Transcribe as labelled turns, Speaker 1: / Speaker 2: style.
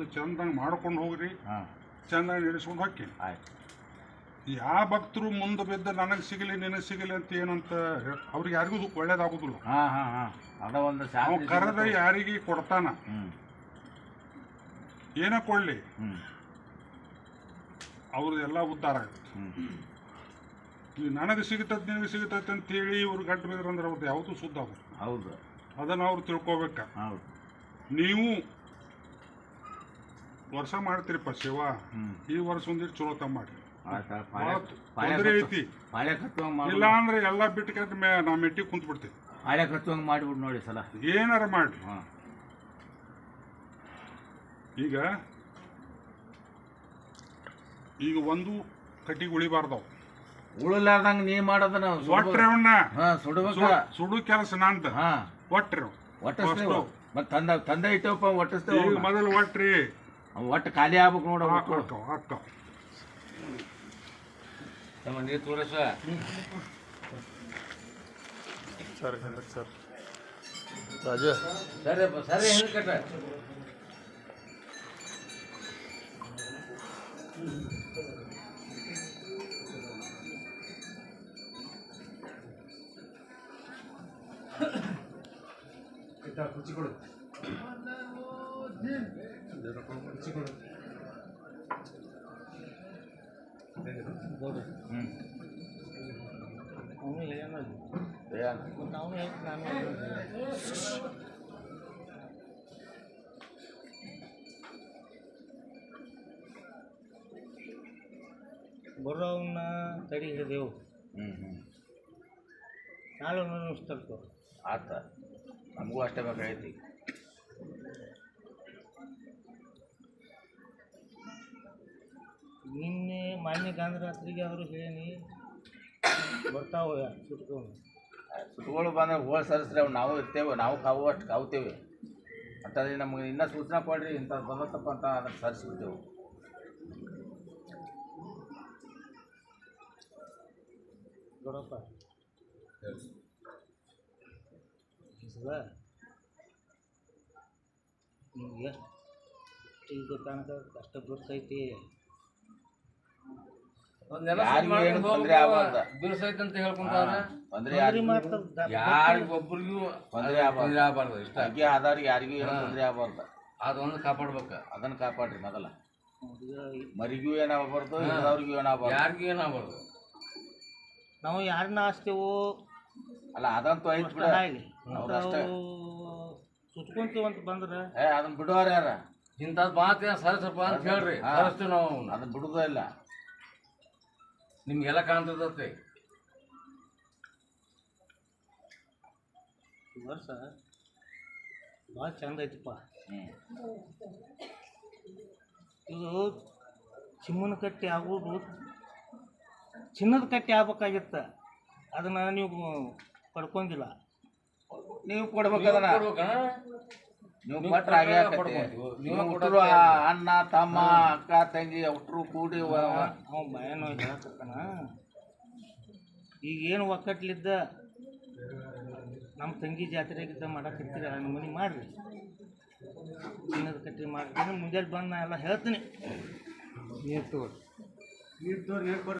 Speaker 1: ಮುಂದೆ ಚಂದಂಗೆ ಮಾಡ್ಕೊಂಡು ಹೋಗ್ರಿ. ಚಂದಂಗೆ ನಡೆಸ್ಕೊಂಡು ಹಾಕಿ.
Speaker 2: ಆಯ್ತು.
Speaker 1: ಯಾವ ಭಕ್ತರು ಮುಂದೆ ಬಿದ್ದ ನನಗೆ ಸಿಗಲಿ ನಿನಗೆ ಸಿಗಲಿ ಅಂತ ಏನಂತ ಹೇಳ್- ಅವ್ರಿಗೆ ಯಾರಿಗೂ ಒಳ್ಳೇದಾಗುದಿಲ್ಲ.
Speaker 2: ಹಾಂ ಹಾಂ ಹಾಂ. ಅದ ಒಂದು
Speaker 1: ನಾವು ಕರೆದ ಯಾರಿಗೆ ಕೊಡ್ತಾನ? ಏನೇ ಕೊಡ್ಲಿ.
Speaker 2: ಹ್ಞೂ
Speaker 1: ಅವ್ರದ್ದೆಲ್ಲ ಉದ್ಧಾರ ಆಗುತ್ತೆ. ಈ ನನಗೆ ಸಿಗುತ್ತೈತೆ ನಿನಗೆ ಸಿಗುತ್ತೈತೆ ಅಂತೇಳಿ ಇವ್ರು ಗಂಟು ಬಿದ್ರಂದ್ರೆ ಅವ್ರದ್ದು ಯಾವುದು ಸುದ್ದ
Speaker 2: ಹೌದು.
Speaker 1: ಅದನ್ನು ಅವ್ರು ತಿಳ್ಕೊಬೇಕ.
Speaker 2: ಹೌದು.
Speaker 1: ನೀವು ವರ್ಷ ಮಾಡ್ತೀರಿಪ್ಪ ಶಿವ. ಈ ವರ್ಷ ಒಂದಿಟ್ಟು ಚಲೋ ತಮ್ಮ ಮಾಡಿ ತೊಂದರೆ ಐತಿ.
Speaker 2: ಮಾಡಿ
Speaker 1: ಇಲ್ಲ ಅಂದ್ರೆ ಎಲ್ಲ ಬಿಟ್ಟು ಮೇ ನಾ ಮೆಟ್ಟಿ ಕುಂತ್ ಬಿಡ್ತೀವಿ
Speaker 2: ಕತ್ತ ಹಂಗ ಮಾಡಿಬಿಡು ನೋಡಿ ಸಲ.
Speaker 1: ಏನಾರ ಮಾಡ್ರಿ.
Speaker 2: ಹಾಂ.
Speaker 1: ಈಗ ಈಗ ಒಂದು ಕಟ್ಟಿಗೆ ಉಳಿಬಾರ್ದವು.
Speaker 2: ಉಳಲಾರ್ದಂಗೆ ನೀ ಮಾಡೋದನ್ನ
Speaker 1: ಒಟ್ರೆ ಅವನ್ನ
Speaker 2: ಹಾಂ ಸುಡ್ಬೇಕ.
Speaker 1: ಸು- ಸುಡು ಕೆಲಸ ನಾಂತ
Speaker 2: ಹಾಂ.
Speaker 1: ಒಟ್ರಿ.
Speaker 2: ಒಟ್ಟಿಸ್ತೇವ ಮತ್ತೆ ತಂದ ತಂದೆ ಇಟ್ಟವಪ್ಪ ಒಟ್ಟಿಸ್ತೇವೆ
Speaker 1: ಮೊದಲು ಒಟ್ರಿ.
Speaker 2: ಒಟ್ಟು ಖಾಲಿ ಆಗ್ಬೇಕು ನೋಡ
Speaker 1: ಹಾಕವ್ ಹಾಕವ್
Speaker 2: ನೀರು ತೋರಿಸ
Speaker 3: ಸರ್ ಸರ್ ರಾಜು
Speaker 2: ಸರಿ ಸರಿ ಹೆಂಗೆ ಕಟ್ಟ ಹ್ಞೂ
Speaker 4: ಅವನು ಏನದು
Speaker 2: ಏನು
Speaker 4: ಮತ್ತು ಅವನು ಹೇಳಿ ನಾನು ಬರೋವನ್ನ ತಡಿ ಹಿಡಿದೆವು
Speaker 2: ಹ್ಞೂ ಹ್ಞೂ
Speaker 4: ನಾಳೆ ನಿಮಿಸ್ತಲ್ಕೋ
Speaker 2: ಆತ ನಮಗೂ ಅಷ್ಟೇ ಬೇಕಾಗೈತಿ
Speaker 4: ನಿನ್ನೆ ಮಾನ್ಯ ಗಾಂಧಿ ರಾತ್ರಿಗೆ ಆದರೂ ಹೇಳಿ ಬರ್ತಾವ ಸುಟ್ಕೊಂಡು
Speaker 2: ಸುಟ್ಗಳು ಬಂದ್ರೆ ಹೋಳಿ ಸರಿಸ್ರಿ ಅವು ನಾವು ಇರ್ತೇವೆ ನಾವು ಕಾವು ಅಷ್ಟು ಕಾವ್ತೇವೆ. ಅಂತಂದ್ರೆ ನಮಗೆ ಇನ್ನೂ ಸೂಚನೆ ಕೊಡ್ರಿ ಇಂಥದ್ದು ಬಂದತ್ತಪ್ಪ ಅಂತ ಅದನ್ನು ಸರಿಸ್ಬಿಡ್ತೇವೆ.
Speaker 4: ನೋಡಪ್ಪ. ನಿಮ್ಗೆ ಎಷ್ಟು ಇದು ತನಕ ಕಷ್ಟ ಬರ್ತೈತಿ
Speaker 2: ಆಗಬಾರ್ದು.
Speaker 5: ಬಿರ್ಸೈತಂತ ಹೇಳ್ಕೊಂತಾರ ಯಾರಿಗೊಬ್ಬರಿಗೂ
Speaker 2: ತೊಂದರೆ ಆಗಬಾರ್ದು.
Speaker 5: ಆಗಬಾರ್ದು ಇಷ್ಟ.
Speaker 2: ಅಗ್ಗೆ ಆದವ್ರಿಗೆ ಯಾರಿಗೂ ಏನು ತೊಂದರೆ ಆಗಬಾರ್ದು.
Speaker 5: ಅದೊಂದು ಕಾಪಾಡ್ಬೇಕ.
Speaker 2: ಅದನ್ನ ಕಾಪಾಡ್ರಿ ಮೊದಲ. ಮರಿಗೂ ಏನಾಗಬಾರ್ದು ಅವ್ರಿಗೂ ಏನಾಗಬಾರ್ದು.
Speaker 5: ಯಾರಿಗೂ ಏನಾಗಬಾರ್ದು.
Speaker 4: ನಾವು ಯಾರನ್ನ ಆಸ್ತೀವೋ
Speaker 2: ಅಲ್ಲ ಅದಂತೂ ಐತ್ ಬಿಡ. ಅವ್ರು ಅಷ್ಟೇ.
Speaker 4: ಅಂತ ಬಂದ್ರೆ
Speaker 2: ಏ ಅದನ್ನ ಬಿಡೋರ ಯಾರ?
Speaker 5: ಇಂಥದ್ದು ಏನ ಸರಸಪ್ಪ ಅಂತ ಹೇಳ್ರಿ. ಸರಿಸ್ತೀವಿ ನಾವು ಅವ್ನ.
Speaker 2: ಅದನ್ನ ಬಿಡುದೇ ಇಲ್ಲ.
Speaker 5: ನಿಮ್ಗೆಲ್ಲ ಕಾಣ್ತದತ್ತೆ
Speaker 4: ವರ್ಷ ಭಾಳ ಚಂದ ಐತಪ್ಪ. ಇದು ಚಿಮ್ಮನ ಕಟ್ಟಿ ಆಗೋದು ಚಿನ್ನದ ಕಟ್ಟಿ ಆಗ್ಬೇಕಾಗಿತ್ತ. ಅದನ್ನ ನೀವು ಪಡ್ಕೊಂಡಿಲ್ಲ
Speaker 2: ನೀವು ಕೊಡ್ಬೇಕದನ್ನ
Speaker 5: ಕೊಡ್ಬೇಕಣ್ಣ?
Speaker 2: ನೀವು ಕೊಟ್ರೆ ಹಾಗೆ ಆಕತಿ.
Speaker 5: ನೀವು ಯಾರು?
Speaker 2: ಅಣ್ಣ ತಮ್ಮ ಅಕ್ಕ ತಂಗಿ ಹುಟ್ಟರು ಕೂಡಿ ವ-
Speaker 4: ಅವ ಭಯನೋ ಹೇಳಕತ್ತಾನ ಈಗ ಏನು ಒಕ್ಕಟ್ಲಿದ್ದ? ನಮ್ಮ ತಂಗಿ ಜಾತ್ರೆಗಿದ್ದ ಮಾಡಕತ್ತೀರ ನಮ್ಮ ಮನೆ ಮಾಡ್ರಿ. ಚಿನ್ನದ ಕಟ್ಟಿ ಮಾಡ್ತೀನಿ ಮುಂಜಾನೆ ಬಂದು ನಾ ಎಲ್ಲ ಹೇಳ್ತೀನಿ.